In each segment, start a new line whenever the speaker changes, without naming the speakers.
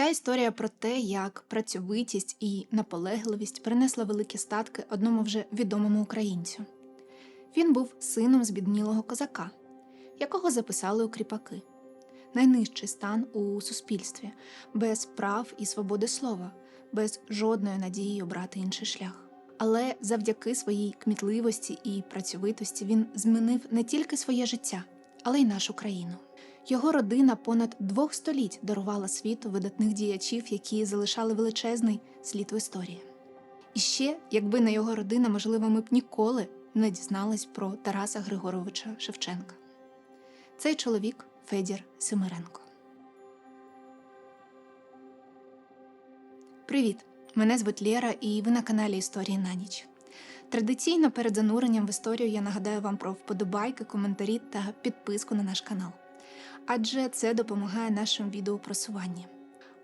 Ця історія про те, як працьовитість і наполегливість принесла великі статки одному вже відомому українцю. Він був сином збіднілого козака, якого записали у кріпаки. Найнижчий стан у суспільстві, без прав і свободи слова, без жодної надії обрати інший шлях. Але завдяки своїй кмітливості і працьовитості він змінив не тільки своє життя, але й нашу країну. Його родина понад двох століть дарувала світу видатних діячів, які залишали величезний слід в історії. І ще, якби не його родина, можливо, ми б ніколи не дізнались про Тараса Григоровича Шевченка. Цей чоловік Федір Семиренко. Привіт! Мене звуть Лєра, і ви на каналі Історії на ніч. Традиційно перед зануренням в історію я нагадаю вам про вподобайки, коментарі та підписку на наш канал. Адже це допомагає нашим відео просуванні.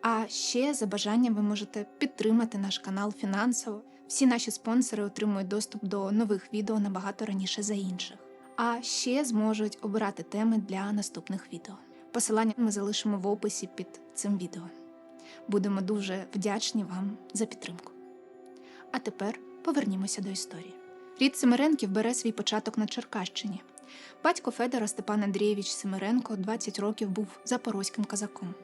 А ще за бажанням ви можете підтримати наш канал фінансово. Всі наші спонсори отримують доступ до нових відео набагато раніше за інших. А ще зможуть обирати теми для наступних відео. Посилання ми залишимо в описі під цим відео. Будемо дуже вдячні вам за підтримку. А тепер повернімося до історії. Рід Семиренків бере свій початок на Черкащині. Батько Федора Степан Андрійович Семиренко 20 років був запорозьким казаком,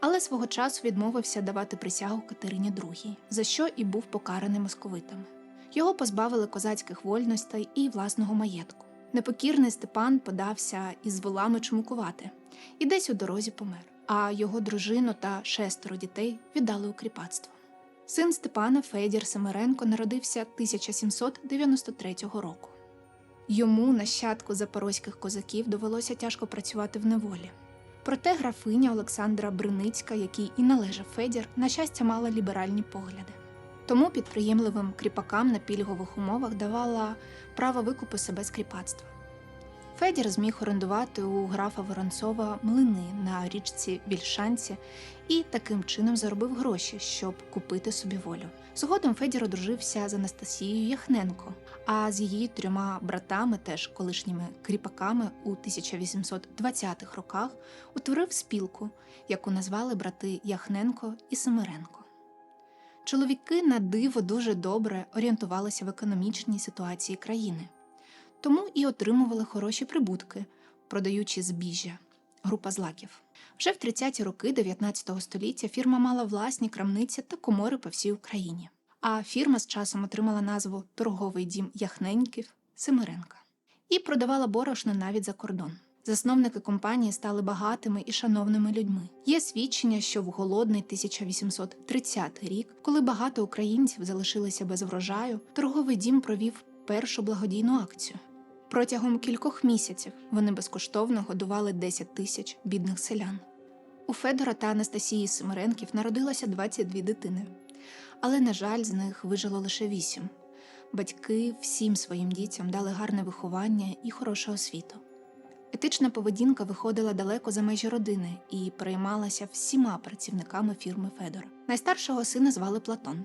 але свого часу відмовився давати присягу Катерині II, за що і був покараний московитами. Його позбавили козацьких вольностей і власного маєтку. Непокірний Степан подався із волами чмукувати і десь у дорозі помер, а його дружину та шестеро дітей віддали у кріпацтво. Син Степана Федір Семиренко народився 1793 року. Йому, нащадку запорозьких козаків, довелося тяжко працювати в неволі. Проте графиня Олександра Бриницька, якій і належав Федір, на щастя мала ліберальні погляди. Тому підприємливим кріпакам на пільгових умовах давала право викупу себе з кріпацтва. Федір зміг орендувати у графа Воронцова млини на річці Вільшанці і таким чином заробив гроші, щоб купити собі волю. Згодом Федір одружився з Анастасією Яхненко, а з її трьома братами, теж колишніми кріпаками, у 1820-х роках утворив спілку, яку назвали брати Яхненко і Семиренко. Чоловіки на диво дуже добре орієнтувалися в економічній ситуації країни, тому і отримували хороші прибутки, продаючи збіжжя, група злаків. Вже в 30-ті роки 19 століття фірма мала власні крамниці та комори по всій Україні. А фірма з часом отримала назву Торговий дім Яхненьків Семиренка і продавала борошно навіть за кордон. Засновники компанії стали багатими і шановними людьми. Є свідчення, що в голодний 1830 рік, коли багато українців залишилися без врожаю, торговий дім провів першу благодійну акцію. Протягом кількох місяців вони безкоштовно годували 10 тисяч бідних селян. У Федора та Анастасії Семиренків народилося 22 дитини, але, на жаль, з них вижило лише 8. Батьки всім своїм дітям дали гарне виховання і хорошу освіту. Етична поведінка виходила далеко за межі родини і переймалася всіма працівниками фірми Федора. Найстаршого сина звали Платон,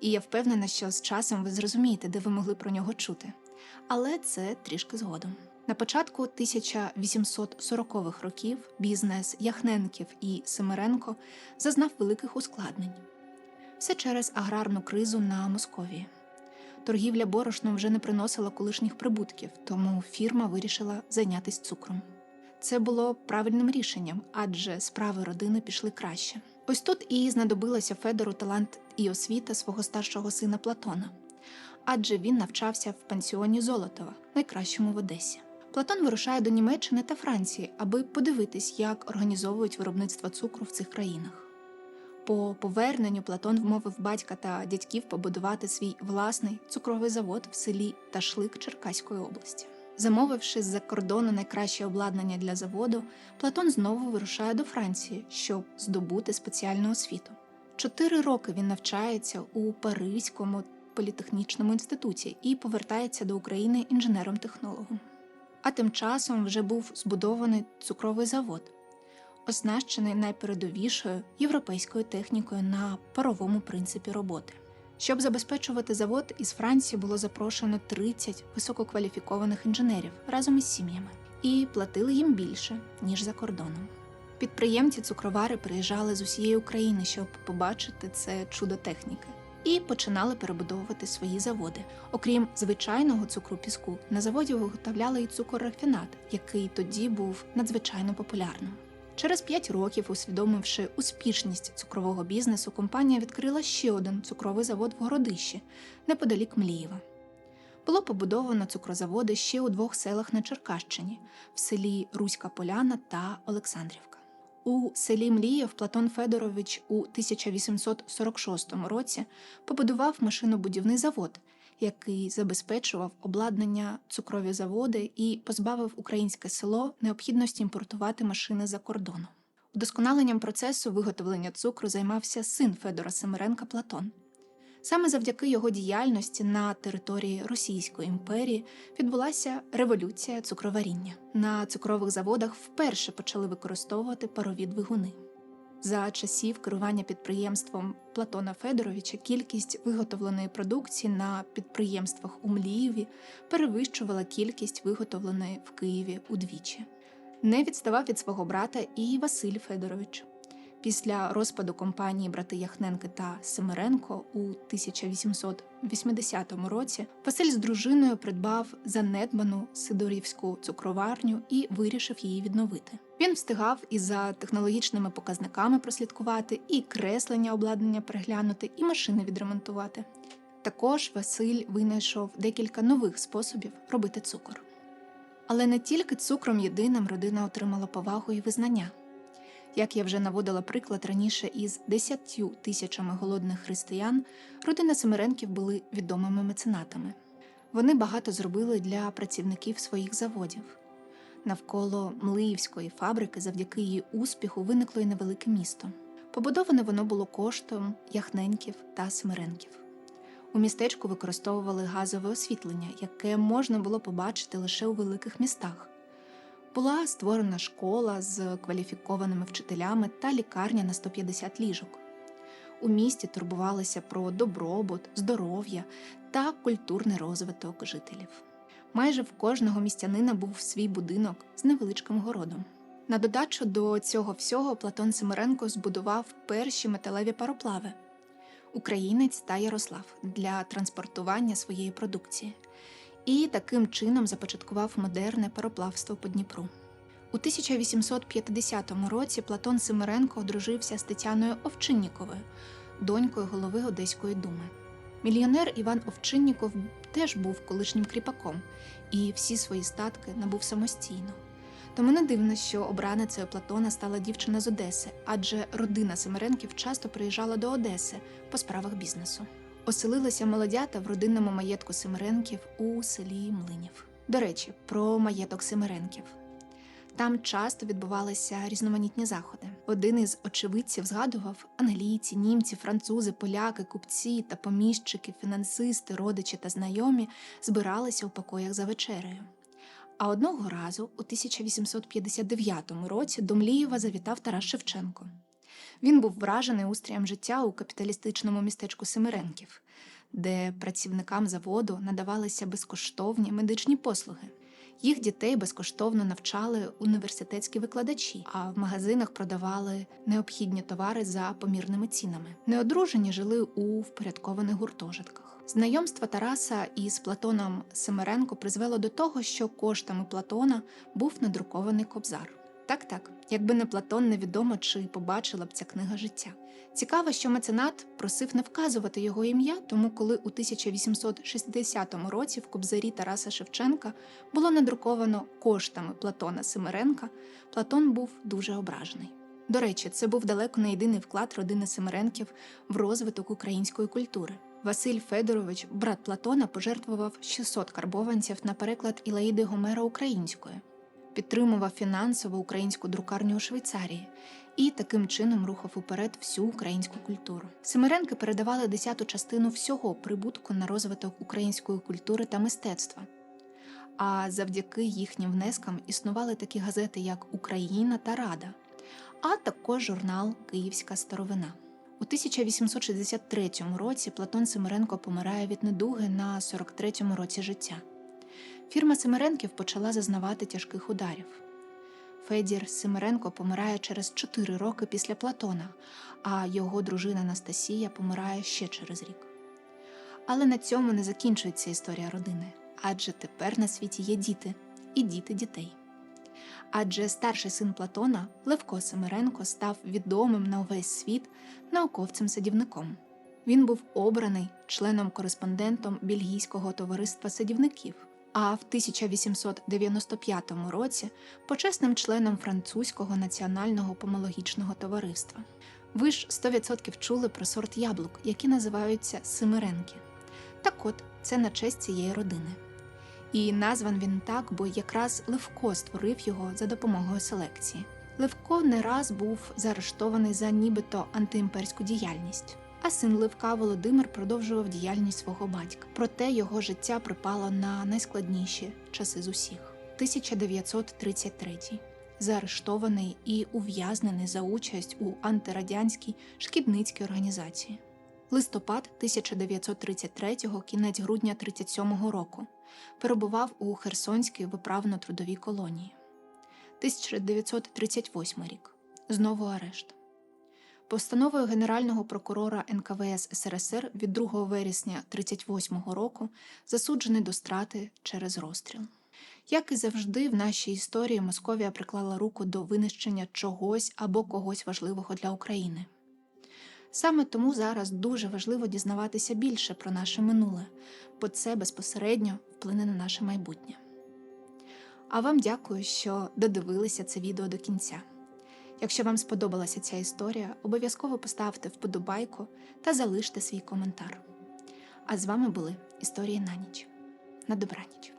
і я впевнена, що з часом ви зрозумієте, де ви могли про нього чути. Але це трішки згодом. На початку 1840-х років бізнес Яхненків і Семиренко зазнав великих ускладнень. Все через аграрну кризу на Московії. Торгівля борошном вже не приносила колишніх прибутків, тому фірма вирішила зайнятися цукром. Це було правильним рішенням, адже справи родини пішли краще. Ось тут і знадобилося Федору талант і освіта свого старшого сина Платона, адже він навчався в пансіоні Золотова, найкращому в Одесі. Платон вирушає до Німеччини та Франції, аби подивитись, як організовують виробництво цукру в цих країнах. По поверненню Платон вмовив батька та дядьків побудувати свій власний цукровий завод в селі Ташлик Черкаської області. Замовивши з-за кордону найкраще обладнання для заводу, Платон знову вирушає до Франції, щоб здобути спеціальну освіту. Чотири роки він навчається у Паризькому політехнічному інституті і повертається до України інженером-технологом. А тим часом вже був збудований цукровий завод, оснащений найпередовішою європейською технікою на паровому принципі роботи. Щоб забезпечувати завод, із Франції було запрошено 30 висококваліфікованих інженерів разом із сім'ями, і платили їм більше, ніж за кордоном. Підприємці цукровари приїжджали з усієї України, щоб побачити це чудо техніки, і починали перебудовувати свої заводи. Окрім звичайного цукру піску, на заводі виготовляли і цукор-рафінат, який тоді був надзвичайно популярним. Через п'ять років, усвідомивши успішність цукрового бізнесу, компанія відкрила ще один цукровий завод в Городищі, неподалік Млієва. Було побудовано цукрозаводи ще у двох селах на Черкащині в селі Руська Поляна та Олександрівка. У селі Млієв Платон Федорович у 1846 році побудував машинобудівний завод, який забезпечував обладнання цукрові заводи і позбавив українське село необхідності імпортувати машини за кордону. Удосконаленням процесу виготовлення цукру займався син Федора Семеренка Платон. Саме завдяки його діяльності на території Російської імперії відбулася революція цукроваріння. На цукрових заводах вперше почали використовувати парові двигуни. За часів керування підприємством Платона Федоровича кількість виготовленої продукції на підприємствах у Млієві перевищувала кількість виготовленої в Києві удвічі. Не відставав від свого брата і Василь Федорович. Після розпаду компанії брати Яхненки та Семеренко у 1880 році Василь з дружиною придбав занедбану Сидорівську цукроварню і вирішив її відновити. Він встигав і за технологічними показниками прослідкувати, і креслення обладнання переглянути, і машини відремонтувати. Також Василь винайшов декілька нових способів робити цукор. Але не тільки цукром єдиним родина отримала повагу і визнання. Як я вже наводила приклад раніше із десятью тисячами голодних християн, родина Семеренків були відомими меценатами. Вони багато зробили для працівників своїх заводів. Навколо Млиївської фабрики, завдяки її успіху, виникло й невелике місто. Побудоване воно було коштом яхненьків та семеренків. У містечку використовували газове освітлення, яке можна було побачити лише у великих містах. Була створена школа з кваліфікованими вчителями та лікарня на 150 ліжок. У місті турбувалися про добробут, здоров'я та культурний розвиток жителів. Майже в кожного містянина був свій будинок з невеличким городом. На додачу до цього всього Платон Семеренко збудував перші металеві пароплави Українець та Ярослав для транспортування своєї продукції і таким чином започаткував модерне пароплавство по Дніпру. У 1850 році Платон Семеренко одружився з Тетяною Овчинніковою, донькою голови Одеської думи. Мільйонер Іван Овчинніков теж був колишнім кріпаком і всі свої статки набув самостійно. Тому не дивно, що обраницею Платона стала дівчина з Одеси, адже родина Семеренків часто приїжджала до Одеси по справах бізнесу. Оселилися молодята в родинному маєтку Семеренків у селі Млинів. До речі, про маєток Семеренків. Там часто відбувалися різноманітні заходи. Один із очевидців згадував англійці, німці, французи, поляки, купці та поміщики, фінансисти, родичі та знайомі збиралися у покоях за вечерею. А одного разу, у 1859 році, до Млієва завітав Тарас Шевченко. Він був вражений устрієм життя у капіталістичному містечку Семиренків, де працівникам заводу надавалися безкоштовні медичні послуги. Їх дітей безкоштовно навчали університетські викладачі, а в магазинах продавали необхідні товари за помірними цінами. Неодружені жили у впорядкованих гуртожитках. Знайомство Тараса із Платоном Семеренко призвело до того, що коштами Платона був надрукований кобзар. Так, так, якби не Платон, невідомо чи побачила б ця книга життя. Цікаво, що меценат просив не вказувати його ім'я, тому коли у 1860 році в кобзарі Тараса Шевченка було надруковано коштами Платона Семеренка, Платон був дуже ображений. До речі, це був далеко не єдиний вклад родини Семеренків в розвиток української культури. Василь Федорович, брат Платона, пожертвував 600 карбованців на переклад Ілаїди Гомера українською підтримував фінансово українську друкарню у Швейцарії і таким чином рухав уперед всю українську культуру. Семиренки передавали десяту частину всього прибутку на розвиток української культури та мистецтва. А завдяки їхнім внескам існували такі газети, як Україна та Рада, а також журнал Київська старовина. У 1863 році Платон Семиренко помирає від недуги на 43-му році життя фірма Семеренків почала зазнавати тяжких ударів. Федір Симиренко помирає через 4 роки після Платона, а його дружина Анастасія помирає ще через рік. Але на цьому не закінчується історія родини, адже тепер на світі є діти і діти дітей. Адже старший син Платона, Левко Семиренко, став відомим на увесь світ науковцем-садівником. Він був обраний членом-кореспондентом Бельгійського товариства садівників, а в 1895 році почесним членом французького національного помологічного товариства. Ви ж 100% чули про сорт яблук, які називаються Семиренки. Так от, це на честь цієї родини. І назван він так, бо якраз Левко створив його за допомогою селекції. Левко не раз був заарештований за нібито антиімперську діяльність. А син Левка Володимир продовжував діяльність свого батька. Проте його життя припало на найскладніші часи з усіх. 1933 заарештований і ув'язнений за участь у антирадянській шкідницькій організації. Листопад 1933-го, кінець грудня 37-го року перебував у Херсонській виправно-трудовій колонії. 1938 рік. Знову арешт. Постановою Генерального прокурора НКВС СРСР від 2 вересня 38-го року засуджений до страти через розстріл. Як і завжди, в нашій історії Московія приклала руку до винищення чогось або когось важливого для України. Саме тому зараз дуже важливо дізнаватися більше про наше минуле, бо це безпосередньо вплине на наше майбутнє. А вам дякую, що додивилися це відео до кінця. Якщо вам сподобалася ця історія, обов'язково поставте вподобайку та залиште свій коментар. А з вами були Історії на ніч. На добраніч!